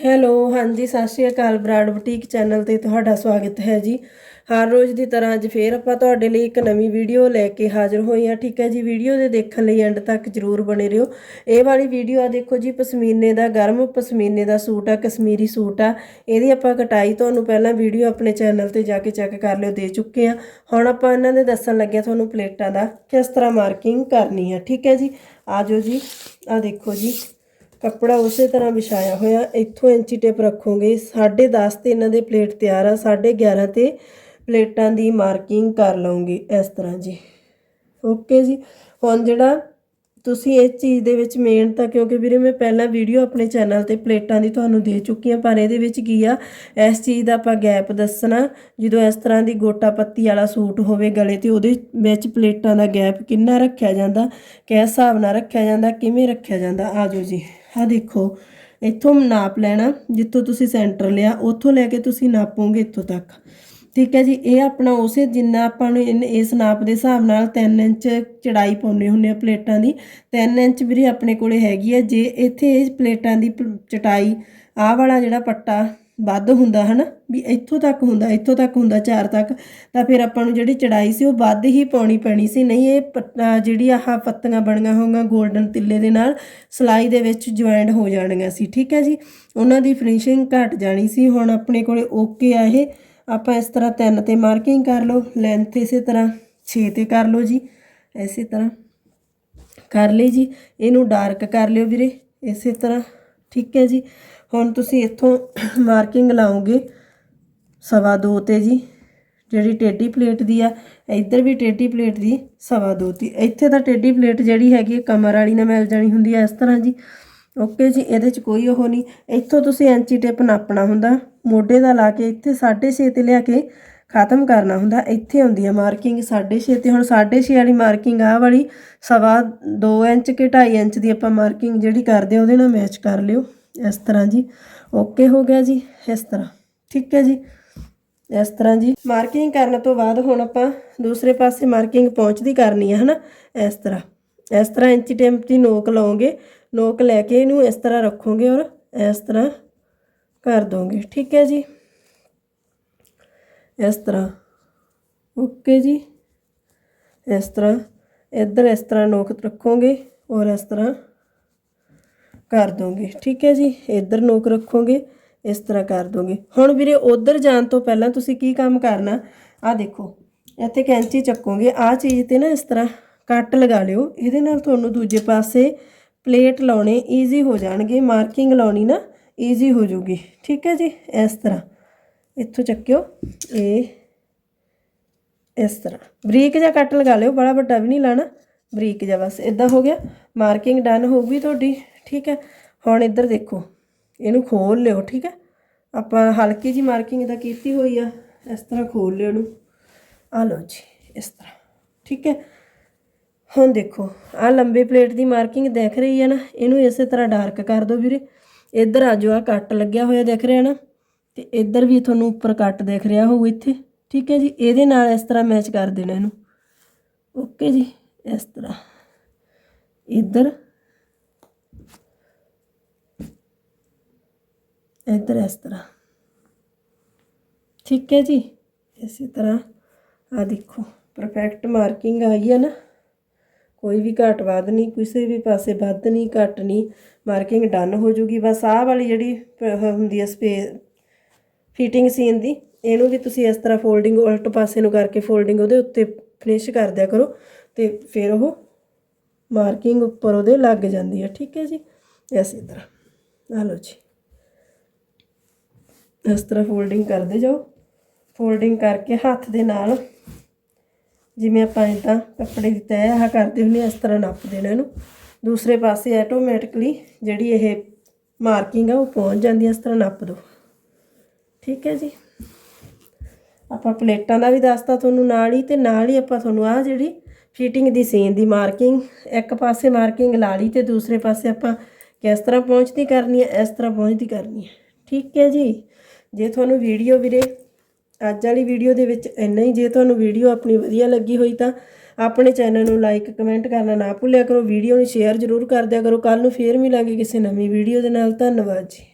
Hello, ਹਾਂਜੀ, ਸਤਿ ਸ਼੍ਰੀ ਅਕਾਲ ਬਰਾੜ ਬੁਟੀਕ ਚੈਨਲ ਤੇ ਤੁਹਾਡਾ ਸਵਾਗਤ ਹੈ ਜੀ। ਹਰ ਰੋਜ਼ ਦੀ ਤਰ੍ਹਾਂ ਅੱਜ ਫੇਰ ਆਪਾਂ ਤੁਹਾਡੇ ਲਈ ਇੱਕ ਨਵੀਂ ਵੀਡੀਓ ਲੈ ਕੇ ਹਾਜ਼ਰ ਹੋਏ ਹਾਂ। ਠੀਕ ਹੈ ਜੀ, ਵੀਡੀਓ ਦੇ ਦੇਖਣ ਲਈ ਐਂਡ ਤੱਕ ਜਰੂਰ ਬਣੇ ਰਹੋ। ਇਹ ਵਾਲੀ ਵੀਡੀਓ ਆ ਦੇਖੋ ਜੀ, ਪਸ਼ਮੀਨੇ ਦਾ ਗਰਮ, ਪਸ਼ਮੀਨੇ ਦਾ ਸੂਟ ਆ, ਕਸ਼ਮੀਰੀ ਸੂਟ ਆ। ਇਹਦੀ ਆਪਾਂ ਕਟਾਈ ਤੁਹਾਨੂੰ ਪਹਿਲਾਂ ਵੀਡੀਓ ਆਪਣੇ ਚੈਨਲ ਤੇ ਜਾ ਕੇ ਚੈੱਕ ਕਰ ਲਿਓ, ਦੇ ਚੁੱਕੇ ਆ ਹੁਣ ਆਪਾਂ ਇਹਨਾਂ ਦੇ ਦੱਸਣ ਲੱਗਿਆ ਤੁਹਾਨੂੰ ਪਲੇਟਾਂ ਦਾ, ਕਿਸ ਤਰ੍ਹਾਂ ਮਾਰਕਿੰਗ ਕਰਨੀ ਹੈ ਠੀਕ ਹੈ ਜੀ ਆਜੋ ਜੀ, ਆ ਦੇਖੋ ਜੀ। ਕੱਪੜਾ ਉਸੇ ਤਰ੍ਹਾਂ ਵਿਛਾਇਆ ਹੋਇਆ, ਇੱਥੋਂ ਇੰਚੀ ਟੇਪ ਰੱਖੋਗੇ 10.5 ਤੇ ਇਹਨਾਂ ਦੇ ਪਲੇਟ ਤਿਆਰ ਆ 11.5 ਤੇ ਪਲੇਟਾਂ ਦੀ ਮਾਰਕਿੰਗ ਕਰ ਲਓਗੇ, ਇਸ ਤਰ੍ਹਾਂ ਜੀ। ਓਕੇ ਜੀ, ਹੁਣ ਜਿਹੜਾ ਤੁਸੀਂ ਇਸ ਚੀਜ਼ ਦੇ ਵਿੱਚ ਮੇਨ ਤਾਂ ਕਿਉਂਕਿ ਵੀਰੇ ਮੈਂ ਪਹਿਲਾਂ ਵੀਡੀਓ ਆਪਣੇ ਚੈਨਲ ਤੇ ਪਲੇਟਾਂ ਦੀ ਤੁਹਾਨੂੰ ਦੇ ਚੁੱਕੀ ਹਾਂ, ਪਰ ਇਹਦੇ ਵਿੱਚ ਕੀ ਆ, ਇਸ ਚੀਜ਼ ਦਾ ਆਪਾਂ ਗੈਪ ਦੱਸਣਾ, ਜਦੋਂ ਇਸ ਤਰ੍ਹਾਂ ਦੀ ਗੋਟਾ ਪੱਤੀ ਵਾਲਾ ਸੂਟ ਹੋਵੇ ਗਲੇ ਤੇ, ਉਹਦੇ ਵਿੱਚ ਪਲੇਟਾਂ ਦਾ ਗੈਪ ਕਿੰਨਾ ਰੱਖਿਆ ਜਾਂਦਾ, ਕਿਸ ਹਿਸਾਬ ਨਾਲ ਰੱਖਿਆ ਜਾਂਦਾ, ਕਿਵੇਂ ਰੱਖਿਆ ਜਾਂਦਾ ਆਜੋ ਜੀ। ਆਹ ਦੇਖੋ, ਇੱਥੋਂ ਨਾਪ ਲੈਣਾ, ਜਿੱਥੋਂ ਤੁਸੀਂ ਸੈਂਟਰ ਲਿਆ, ਉੱਥੋਂ ਲੈ ਕੇ ਤੁਸੀਂ ਨਾਪੋਗੇ ਇੱਥੋਂ ਤੱਕ। ਠੀਕ ਹੈ ਜੀ, ਇਹ ਆਪਣਾ ਉਸੇ ਜਿੰਨਾ ਆਪਾਂ ਨੂੰ ਇਨ- ਇਸ ਨਾਪ ਦੇ ਹਿਸਾਬ ਨਾਲ 3 ਇੰਚ ਚੜਾਈ ਪਾਉਨੇ ਹੁੰਨੇ ਆ ਪਲੇਟਾਂ ਦੀ। 3 ਇੰਚ ਵੀਰੇ ਆਪਣੇ ਕੋਲੇ ਹੈਗੀ ਹੈ ਜੇ ਇੱਥੇ ਇਹ ਪਲੇਟਾਂ ਦੀ ਪ- ਚਟਾਈ, ਆਹ ਵਾਲਾ ਜਿਹੜਾ ਪੱਟਾ ਵੱਧ ਹੁੰਦਾ ਹਨਾ, ਵੀ ਇੱਥੋਂ ਤੱਕ ਹੁੰਦਾ, ਇੱਥੋਂ ਤੱਕ ਹੁੰਦਾ, ਚਾਰ ਤੱਕ, ਤਾਂ ਫਿਰ ਆਪਾਂ ਨੂੰ ਜਿਹੜੀ ਚੜਾਈ ਸੀ ਉਹ ਵੱਧ ਹੀ ਪਾਉਣੀ ਪੈਣੀ ਸੀ। ਨਹੀਂ, ਇਹ ਪੱਟਾ ਜਿਹੜੀ ਆਹ ਪੱਤੀਆਂ ਬਣੀਆਂ ਹੋਈਆਂ 골ਡਨ ਤਿੱਲੇ ਦੇ ਨਾਲ, ਸਲਾਈ ਦੇ ਵਿੱਚ ਜੁਆਇੰਟ ਹੋ ਜਾਣਗੀਆਂ ਸੀ, ਠੀਕ ਹੈ ਜੀ? ਉਹਨਾਂ ਦੀ ਫਿਨਿਸ਼ਿੰਗ ਘਟ ਜਾਣੀ ਸੀ। ਹੁਣ ਆਪਣੇ ਕੋਲੇ ਓਕੇ ਆ ਇਹ। ਆਪਾਂ ਇਸ ਤਰ੍ਹਾਂ ਤਿੰਨ ਤੇ ਮਾਰਕਿੰਗ ਕਰ ਲਓ ਲੈਂਥ ਇਸੇ ਤਰ੍ਹਾਂ 6 ਤੇ ਕਰ ਲਓ ਜੀ, ਇਸੇ ਤਰ੍ਹਾਂ ਕਰ ਲਈ ਜੀ। ਇਹਨੂੰ ਡਾਰਕ ਕਰ ਲਿਓ ਵੀਰੇ, ਇਸੇ ਤਰ੍ਹਾਂ। ਠੀਕ ਹੈ ਜੀ। ਹੁਣ ਤੁਸੀਂ ਇੱਥੋਂ ਮਾਰਕਿੰਗ ਲਾਓਗੇ, ਸਵਾ ਦੋ ਤੇ ਜੀ। ਜਿਹੜੀ ਟੇਢੀ ਪਲੇਟ ਦੀ ਆ, ਇੱਧਰ ਵੀ ਟੇਢੀ ਪਲੇਟ ਦੀ, ਸਵਾ ਦੋ ਤੀ। ਇੱਥੇ ਤਾਂ ਟੇਢੀ ਪਲੇਟ ਜਿਹੜੀ ਹੈਗੀ ਹੈ ਕਮਰ ਵਾਲੀ ਨਾਲ ਮਿਲ ਜਾਣੀ ਹੁੰਦੀ ਹੈ ਇਸ ਤਰ੍ਹਾਂ ਜੀ। ਓਕੇ ਜੀ, ਇਹਦੇ 'ਚ ਕੋਈ ਉਹ ਨਹੀਂ। ਇੱਥੋਂ ਤੁਸੀਂ ਐਂਚੀ ਟੇਪ ਨਾਪਣਾ ਹੁੰਦਾ। ਮੋਢੇ ਦਾ ਲਾ ਕੇ ਇੱਥੇ 6.5 ਤੇ ਲਿਆ ਕੇ ਖਤਮ ਕਰਨਾ ਹੁੰਦਾ, ਇੱਥੇ ਹੁੰਦੀ ਆ ਮਾਰਕਿੰਗ 6.5 ਤੇ ਹੁਣ 6.5 ਵਾਲੀ ਮਾਰਕਿੰਗ ਆਹ ਵਾਲੀ ਸਵਾ 2 ਇੰਚ ਕੇ 2.5 ਇੰਚ ਦੀ ਆਪਾਂ ਮਾਰਕਿੰਗ ਜਿਹੜੀ ਕਰਦੇ ਉਹਦੇ ਨਾਲ ਮੈਚ ਕਰ ਲਿਓ। ਇਸ ਤਰ੍ਹਾਂ ਜੀ। ਓਕੇ ਹੋ ਗਿਆ ਜੀ, ਇਸ ਤਰ੍ਹਾਂ। ਠੀਕ ਹੈ ਜੀ? ਇਸ ਤਰ੍ਹਾਂ ਜੀ। ਮਾਰਕਿੰਗ ਕਰਨ ਤੋਂ ਬਾਅਦ ਹੁਣ ਆਪਾਂ ਦੂਸਰੇ ਪਾਸੇ ਮਾਰਕਿੰਗ ਪਹੁੰਚਦੀ ਕਰਨੀ ਹੈ ਹਨਾ? ਇਸ ਤਰ੍ਹਾਂ। ਇਸ ਤਰ੍ਹਾਂ ਇੰਚੀ ਟੇਪ ਦੀ ਨੋਕ ਲਾਓਗੇ, ਨੋਕ ਲੈ ਕੇ ਇਹਨੂੰ ਇਸ ਤਰ੍ਹਾਂ ਰੱਖੋਗੇ ਔਰ ਇਸ ਤਰ੍ਹਾਂ ਕਰ ਦੋਗੇ। ਠੀਕ ਹੈ ਜੀ? ਇਸ ਤਰ੍ਹਾਂ। ਓਕੇ ਜੀ। ਇਸ ਤਰ੍ਹਾਂ। ਇੱਧਰ ਇਸ ਤਰ੍ਹਾਂ ਨੋਕ ਰੱਖੋਗੇ ਔਰ ਇਸ ਤਰ੍ਹਾਂ ਕਰ ਦੋਗੇ। ਠੀਕ ਹੈ ਜੀ। ਇੱਧਰ ਨੋਕ ਰੱਖੋਗੇ, ਇਸ ਤਰ੍ਹਾਂ ਕਰ ਦੋਗੇ। ਹੁਣ ਵੀਰੇ ਉਧਰ ਜਾਣ ਤੋਂ ਪਹਿਲਾਂ ਤੁਸੀਂ ਕੀ ਕੰਮ ਕਰਨਾ? ਆ ਦੇਖੋ, ਇੱਥੇ ਕੈਂਚੀ ਚੱਕੋਗੇ। ਆ ਚੀਜ਼ ਤੇ ਨਾ ਇਸ ਤਰ੍ਹਾਂ ਕੱਟ ਲਗਾ ਲਿਓ। ਇਹਦੇ ਨਾਲ ਤੁਹਾਨੂੰ ਦੂਜੇ ਪਾਸੇ ਪਲੇਟ ਲਾਉਣੇ ਈਜ਼ੀ ਹੋ ਜਾਣਗੇ। ਮਾਰਕਿੰਗ ਲਾਉਣੀ ਨਾ ਈਜ਼ੀ ਹੋ ਜੂਗੀ ਠੀਕ ਹੈ ਜੀ। ਇਸ ਤਰ੍ਹਾਂ। ਇੱਥੋਂ ਚੱਕਿਓ। ਇਹ ਇਸ ਤਰ੍ਹਾਂ। ਬਰੀਕ ਜਿਹਾ ਕੱਟ ਲਗਾ ਲਿਓ, ਬੜਾ ਵੱਡਾ ਵੀ ਨਹੀਂ ਲਾਣਾ, ਬਰੀਕ ਜਿਹਾ ਬਸ ਇਦਾਂ ਹੋ ਗਿਆ। ਮਾਰਕਿੰਗ ਡਨ ਹੋ ਗਈ ਤੁਹਾਡੀ, ਠੀਕ ਹੈ? ਹੁਣ ਇੱਧਰ ਦੇਖੋ, ਇਹਨੂੰ ਖੋਲ ਲਿਓ, ਠੀਕ ਹੈ? ਆਪਾਂ ਹਲਕੀ ਜੀ ਮਾਰਕਿੰਗ ਦਾ ਕੀਤੀ ਹੋਈ ਆ, ਇਸ ਤਰ੍ਹਾਂ ਖੋਲ ਲਿਓ ਇਹਨੂੰ। ਆ ਲਓ ਜੀ, ਇਸ ਤਰ੍ਹਾਂ, ਠੀਕ ਹੈ? ਹੁਣ ਦੇਖੋ ਆ ਲੰਬੇ ਪਲੇਟ ਦੀ ਮਾਰਕਿੰਗ ਦਿਖ ਰਹੀ ਹੈ ਨਾ, ਇਹਨੂੰ ਇਸੇ ਤਰ੍ਹਾਂ ਡਾਰਕ ਕਰ ਦਿਓ ਵੀਰੇ। ਇੱਧਰ ਆ ਜੋ ਆ ਕੱਟ ਲੱਗਿਆ ਹੋਇਆ ਦਿਖ ਰਿਹਾ ਨਾ। ਤੇ ਇੱਧਰ ਵੀ ਤੁਹਾਨੂੰ ਉੱਪਰ ਕੱਟ ਦਿਖ ਰਿਹਾ ਹੋਊ ਇੱਥੇ। ਠੀਕ ਹੈ ਜੀ, ਇਹਦੇ ਨਾਲ ਇਸ ਤਰ੍ਹਾਂ ਮੈਚ ਕਰ ਦੇਣਾ ਇਹਨੂੰ। ਓਕੇ ਜੀ, ਇਸ ਤਰ੍ਹਾਂ। ਇੱਧਰ। ਇੱਧਰ ਇਸ ਤਰ੍ਹਾਂ। ਠੀਕ ਹੈ ਜੀ, ਇਸੇ ਤਰ੍ਹਾਂ। ਆ ਦੇਖੋ ਪਰਫੈਕਟ ਮਾਰਕਿੰਗ ਆਈ ਹੈ ਨਾ। ਕੋਈ ਵੀ ਘੱਟ ਵੱਧ ਨਹੀਂ, ਕਿਸੇ ਵੀ ਪਾਸੇ ਵੱਧ ਨਹੀਂ, ਘੱਟ ਨਹੀਂ। ਮਾਰਕਿੰਗ ਡਨ ਹੋ ਜੂਗੀ। ਬਸ ਆਹ ਵਾਲੀ ਜਿਹੜੀ ਪ- ਹੁੰਦੀ ਹੈ ਸਪੇਸ ਫਿਟਿੰਗ ਸੀਨ ਦੀ। ਇਹਨੂੰ ਵੀ ਤੁਸੀਂ ਇਸ ਤਰ੍ਹਾਂ ਫੋਲਡਿੰਗ ਉਲਟ ਪਾਸੇ ਨੂੰ ਕਰਕੇ ਫੋਲਡਿੰਗ ਉਹਦੇ ਉੱਤੇ ਫਿਨਿਸ਼ ਕਰ ਦਿਆ ਕਰੋ ਤੇ ਫਿਰ ਉਹ ਮਾਰਕਿੰਗ ਉੱਪਰ ਉਹਦੇ ਲੱਗ ਜਾਂਦੀ ਹੈ ਠੀਕ ਹੈ ਜੀ? ਇਸੇ ਤਰ੍ਹਾਂ। ਆ ਲਓ ਜੀ। ਇਸ ਤਰ੍ਹਾਂ ਫੋਲਡਿੰਗ ਕਰਦੇ ਜਾਓ। ਫੋਲਡਿੰਗ ਕਰਕੇ ਹੱਥ ਦੇ ਨਾਲ ਜਿਵੇਂ ਆਪਾਂ ਇਦਾਂ ਕੱਪੜੇ ਦੀ ਤਹਿ ਆਹ ਕਰਦੇ ਹੁੰਦੇ ਹਾਂ, ਇਸ ਤਰ੍ਹਾਂ ਨੱਪ ਦੇਣਾ ਇਹਨੂੰ। ਦੂਸਰੇ ਪਾਸੇ ਆਟੋਮੈਟਿਕਲੀ ਜਿਹੜੀ ਇਹ ਮਾਰਕਿੰਗ ਆ ਉਹ ਪਹੁੰਚ ਜਾਂਦੀ ਹੈ ਇਸ ਤਰ੍ਹਾਂ ਨੱਪ ਦਿਓ। ਠੀਕ ਹੈ ਜੀ। ਆਪਾਂ ਪਲੇਟਾਂ ਦਾ ਵੀ ਦੱਸਤਾ ਤੁਹਾਨੂੰ ਨਾਲ ਹੀ ਤੇ ਨਾਲ ਹੀ ਆਪਾਂ ਤੁਹਾਨੂੰ ਆਹ ਜਿਹੜੀ ਫਿਟਿੰਗ ਦੀ ਸੀਨ ਦੀ ਮਾਰਕਿੰਗ ਇੱਕ ਪਾਸੇ ਮਾਰਕਿੰਗ ਲਾ ਲਈ ਤੇ ਦੂਸਰੇ ਪਾਸੇ ਆਪਾਂ ਕਿਸ ਤਰ੍ਹਾਂ ਪਹੁੰਚਦੀ ਕਰਨੀ ਹੈ, ਇਸ ਤਰ੍ਹਾਂ ਪਹੁੰਚਦੀ ਕਰਨੀ ਹੈ। ਠੀਕ ਹੈ ਜੀ। ਜੇ ਤੁਹਾਨੂੰ ਵੀਡੀਓ ਵੀਰੇ, ਅੱਜ ਵਾਲੀ ਵੀਡੀਓ ਦੇ ਵਿੱਚ ਇੰਨਾ ਹੀ, ਜੇ ਤੁਹਾਨੂੰ ਵੀਡੀਓ ਆਪਣੀ ਵਧੀਆ ਲੱਗੀ ਹੋਈ ਤਾਂ ਆਪਣੇ ਚੈਨਲ ਨੂੰ ਲਾਈਕ ਕਮੈਂਟ ਕਰਨਾ ਨਾ ਭੁੱਲਿਆ ਕਰੋ। ਵੀਡੀਓ ਨੂੰ ਸ਼ੇਅਰ ਜ਼ਰੂਰ ਕਰ ਦਿਆ ਕਰੋ। ਕੱਲ ਨੂੰ ਫੇਰ ਮਿਲਾਂਗੇ ਕਿਸੇ ਨਵੀਂ ਵੀਡੀਓ ਦੇ ਨਾਲ। ਧੰਨਵਾਦ ਜੀ।